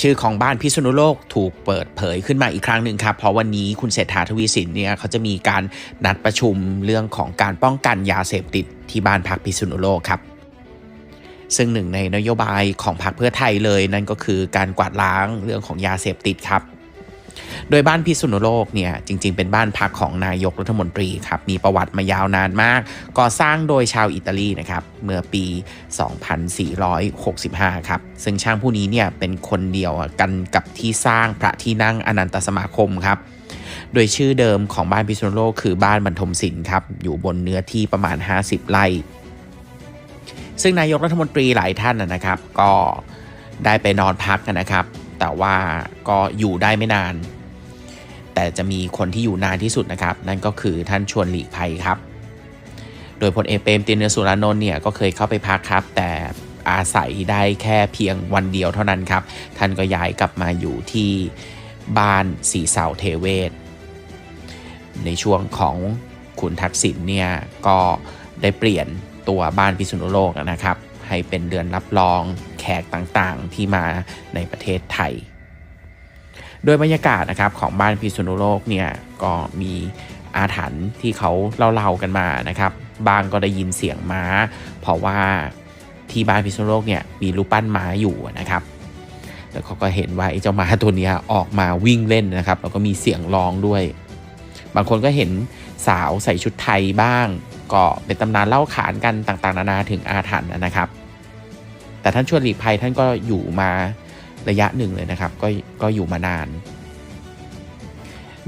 ชื่อของบ้านพิษณุโลกถูกเปิดเผยขึ้นมาอีกครั้งหนึ่งครับ เพราะวันนี้คุณเศรษฐาทวีสินเนี่ยเขาจะมีการนัดประชุมเรื่องของการป้องกันยาเสพติดที่บ้านพักพิษณุโลกครับซึ่งหนึ่งในนโยบายของพรรคเพื่อไทยเลยนั่นก็คือการกวาดล้างเรื่องของยาเสพติดครับ โดยบ้านพิษณุโลกเนี่ยจริง ๆ เป็นบ้านพักของนายกรัฐมนตรีครับมีประวัติมายาวนานมาก ก่อสร้างโดยชาวอิตาลีนะครับเมื่อปี 2465 ครับ ซึ่งช่างผู้นี้เนี่ยเป็นคนเดียวกันกับที่สร้างพระที่นั่งอนันตสมาคมครับโดยชื่อเดิมของบ้านพิษณุโลกคือบ้านบรรทมศิลป์ครับอยู่บนเนื้อที่ประมาณ 50 ไร่ซึ่งนายกรัฐมนตรีหลายท่านนะครับ ก็ได้ไปนอนพักกันนะครับ แต่ว่าก็อยู่ได้ไม่นาน แต่จะมีคนที่อยู่นานที่สุดนะครับ นั่นก็คือท่านชวนหลีกภัยครับ โดยพลเอกเปรมตินสุรานนท์เนี่ยก็เคยเข้าไปพักครับ แต่อาศัยได้แค่เพียงวันเดียวเท่านั้นครับ ท่านก็ย้ายกลับมาอยู่ที่บ้านสีเสาเทเวศ ในช่วงของคุณทักษิณเนี่ยก็ได้เปลี่ยนตัวบ้านพิษณุโลกนะครับ ให้เป็นเดือนรับรองแขกต่างๆที่มาในประเทศไทย โดยบรรยากาศนะครับของบ้านพิษณุโลกเนี่ยก็มีอาถรรพ์ที่เขาเล่าๆกันมานะครับ บางก็ได้ยินเสียงม้า เพราะว่าที่บ้านพิษณุโลกเนี่ยมีรูปปั้นม้าอยู่นะครับแล้วเขาก็เห็นว่าไอ้เจ้าม้าตัวนี้ออกมาวิ่งเล่นนะครับ แล้วก็มีเสียงร้องด้วย บางคนก็เห็นสาวใส่ชุดไทยบ้าง ก็เป็นตำนานเล่าขานกันต่างๆ นานาถึงอาถรรพ์นะครับ แต่ท่านชวนหลีกภัยท่านก็อยู่มา ระยะหนึ่งเลยนะครับ ก็ก็อยู่มานาน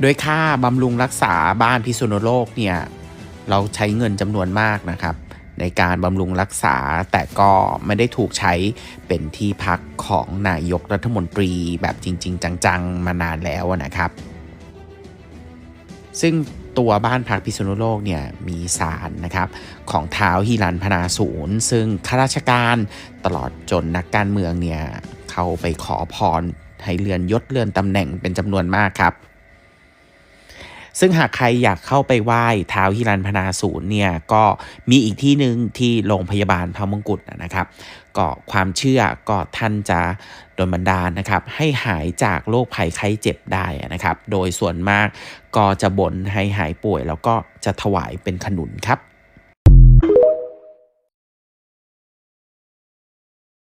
โดยค่าบำรุงรักษาบ้านพิษณุโลกเนี่ยเราใช้เงินจำนวนมากนะครับ ในการบำรุงรักษาแต่ก็ไม่ได้ถูกใช้เป็นที่พักของนายกรัฐมนตรีแบบจริง ๆ จังๆ มานานแล้วนะครับ ซึ่งตัวบ้านพักพิษณุโลกเนี่ยมีศาลนะครับ ของเท้าวฮิรันพนาศูนย์ ซึ่งข้าราชการตลอดจนนักการเมืองเนี่ย เข้าไปขอพรให้เลื่อนยศเลื่อนตำแหน่งเป็นจำนวนมากครับ ซึ่งหากใครอยากเข้าไปไหว้ท้าวฮิรันพนาศูนย์เนี่ยก็มีอีกที่หนึ่งที่โรงพยาบาลพระมงกุฎนะครับ ก็ความเชื่อก็ท่านจะโดนบันดาลนะครับ ให้หายจากโรคภัยไข้เจ็บได้นะครับ โดยส่วนมากก็จะบ่นให้หายป่วย แล้วก็จะถวายเป็นขนุนครับ